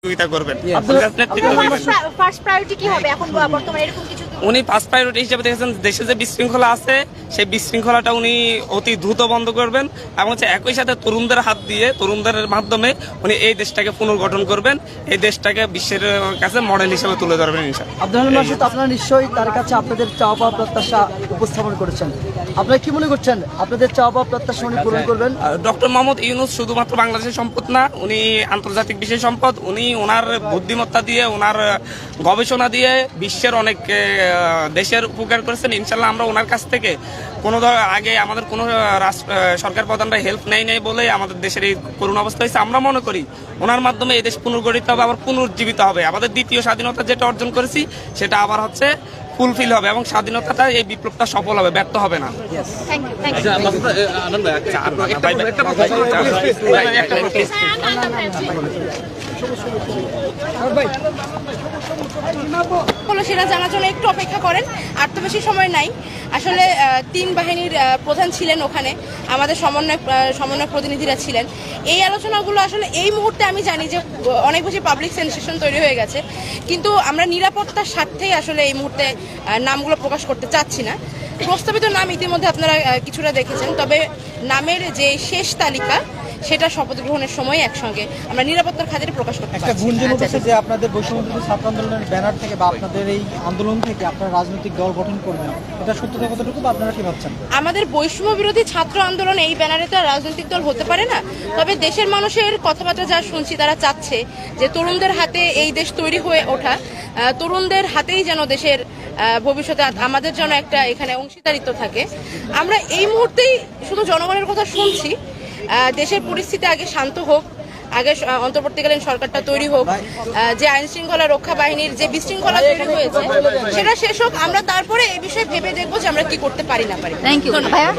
সহযোগিতা করবেন। First priority কি হবে এখন বর্তমানে এরকম কিছু? উনি ফার্স্ট প্রায়োরিটি হিসেবে দেখেছেন দেশে যে বিশৃঙ্খলা আছে সেই বিশৃঙ্খলাটা উনি অতি দ্রুত বন্ধ করবেন এবং হচ্ছে একই সাথে তরুণদের হাত দিয়ে তরুণদের মাধ্যমে উনি এই দেশটাকে পুনর্গঠন করবেন। এই দেশটাকে বিশ্বের কাছে মডেল হিসেবে তুলে ধরবেন ইনশাআল্লাহ। আব্দুল মাসুদ আপনারা নিশ্চয়ই তার কাছে আপনাদের চাওয়া প্রত্যাশা উপস্থাপন করেছেন। আপনারা কি মনে করছেন? আপনাদের চাওয়া প্রত্যাশা উনি পূরণ করবেন? ডক্টর মোহাম্মদ ইউনুস শুধুমাত্র বাংলাদেশের সম্পদ না, উনি আন্তর্জাতিক বিশেষ সম্পদ, উনি ওনার বুদ্ধিমত্তা দিয়ে, ওনার গবেষণা দিয়ে বিশ্বের অনেক দেশের উপকার করেছেন। ইনশাল্লাহ আমরা ওনার কাছ থেকে কোনো আগে আমাদের কোনো সরকার প্রধানরা হেল্প নেই নেই বলে আমাদের দেশের এই করুণ অবস্থা হয়েছে। আমরা মনে করি ওনার মাধ্যমে এই দেশ পুনর্গঠিত হবে, আবার পুনর্জীবিত হবে। আমাদের দ্বিতীয় স্বাধীনতা যেটা অর্জন করেছি, সেটা আবার হচ্ছে ফুলফিল হবে এবং স্বাধীনতাটা এই বিপ্লবটা সফল হবে ব্যর্থ হবে না। আচ্ছা, প্রশ্ন। হলো সেটা জানার জন্য একটু অপেক্ষা করেন আর তো বেশি সময় নাই। আসলে তিন বাহিনীর প্রধান ছিলেন ওখানে আমাদের সমন্বয় সমন্বয় প্রতিনিধিরা ছিলেন। এই আলোচনাগুলো আসলে এই মুহূর্তে আমি জানি যে অনেক বেশি পাবলিক সেন্সেশন তৈরি হয়ে গেছে। কিন্তু আমরা নিরাপত্তার স্বার্থেই আসলে এই মুহূর্তে নামগুলো প্রকাশ করতে চাচ্ছি না। প্রস্তাবিত নাম ইতিমধ্যে আপনারা কিছুটা দেখেছেন তবে নামের যে শেষ তালিকা সেটা শপথ গ্রহণের সময় একসঙ্গে আমরা নিরাপত্তার খাতিরে প্রকাশ করতে একটা গুঞ্জন উঠেছে যে আপনাদের বৈষম্যবিরোধী ছাত্র আন্দোলনের ব্যানার থেকে বা আপনাদের এই আন্দোলন থেকে আপনারা রাজনৈতিক দল গঠন করবেন। এটা সত্যতা কতটুকু আপনারা কি ভাবছেন? আমাদের বৈষম্য বিরোধী ছাত্র আন্দোলন এই ব্যানারে তো রাজনৈতিক দল হতে পারে না তবে দেশের মানুষের কথাবার্তা যা শুনছি তারা চাচ্ছে যে তরুণদের হাতে এই দেশ তৈরি হয়ে ওঠা তরুণদের হাতেই যেন দেশের ভবিষ্যতে আমাদের যেন একটা এখানে অংশীদারিত্ব থাকে। আমরা এই মুহূর্তেই শুধু জনগণের কথা শুনছি। দেশের পরিস্থিতি আগে শান্ত হোক আগে অন্তর্বর্তীকালীন সরকারটা তৈরি হোক যে আইন শৃঙ্খলা রক্ষা বাহিনীর যে বিশৃঙ্খলা তৈরি হয়েছে সেটা শেষ হোক। আমরা তারপরে এই বিষয়ে ভেবে দেখব যে আমরা কি করতে পারি না পারি। থ্যাংক ইউ ভাইয়া।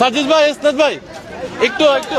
সাজিদ ভাই ভাই একটু একটু।